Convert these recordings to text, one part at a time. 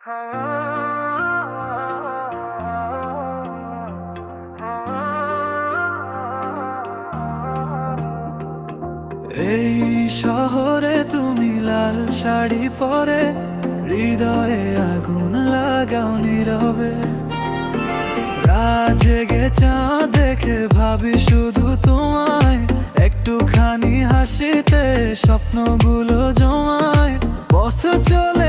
এই শহরে তুমি লাল শাড়ি পরে, হৃদয়ে আগুন লাগাও নীরবে। রাত জেগে চাঁদ দেখে ভাবি শুধু তোমায়, একটুখানি হাসিতে স্বপ্নগুলো জমায়। পথ চলে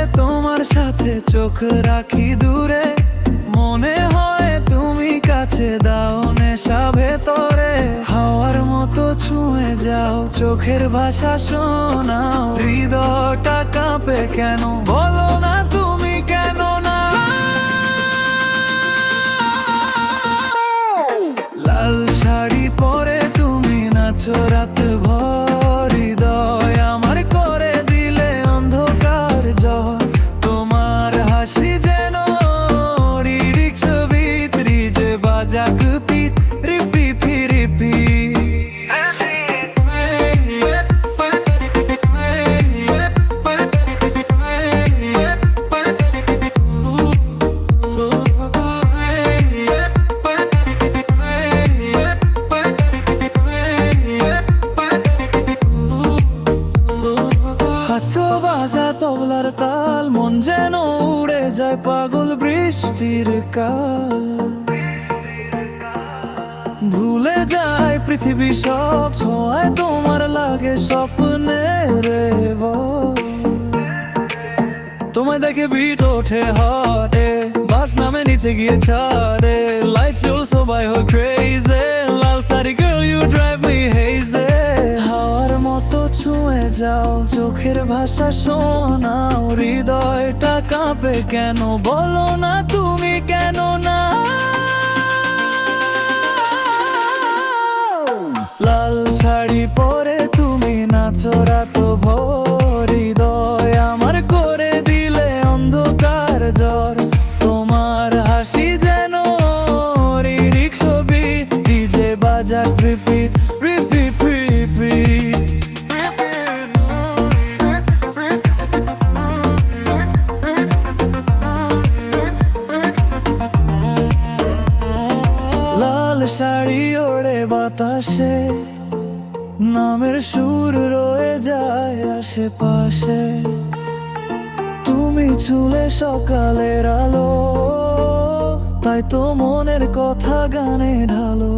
তোমার সাথে চোখ রাখি দূরে। মনে হয় তুমি কাছে দাও নেশা ভেতরে। হাওয়ার মতো ছুঁয়ে যাও, চোখের ভাষা শোনাও। হৃদয়টা কাঁপে কেন? বাজা তবলার তাল, মন যেন উড়ে যায় পাগল বৃষ্টির কাল। ভুলে যায় পৃথিবী সব, ছোঁয়ায় তোমার লাগে স্বপ্নে রে তোমায় দেখে বিট ওঠে হটে, বাস নামে নিচে গিয়ে ছাড়ে। লাইট চুল সবাই হয় ক্রেজে লাল সারি গার্ল ইউ ড্রাইভ যাও, চোখের ভাষা শোনাও, হৃদয়টা কাঁপে কেন? বলো না তুমি কেন না? লাল শাড়ি পরে তুমি নাচো রাত ভোর হৃদয় আমার করে দিলে অন্ধকার জ্বর। তোমার হাসি যেন ছবি, ডিজে বাজা রিপিট বাতাসে নামের সুর রয়ে যায় আশেপাশে। তুমি ছুলে সকালের আলো, তাই তো মনের কথা গানে ঢালো।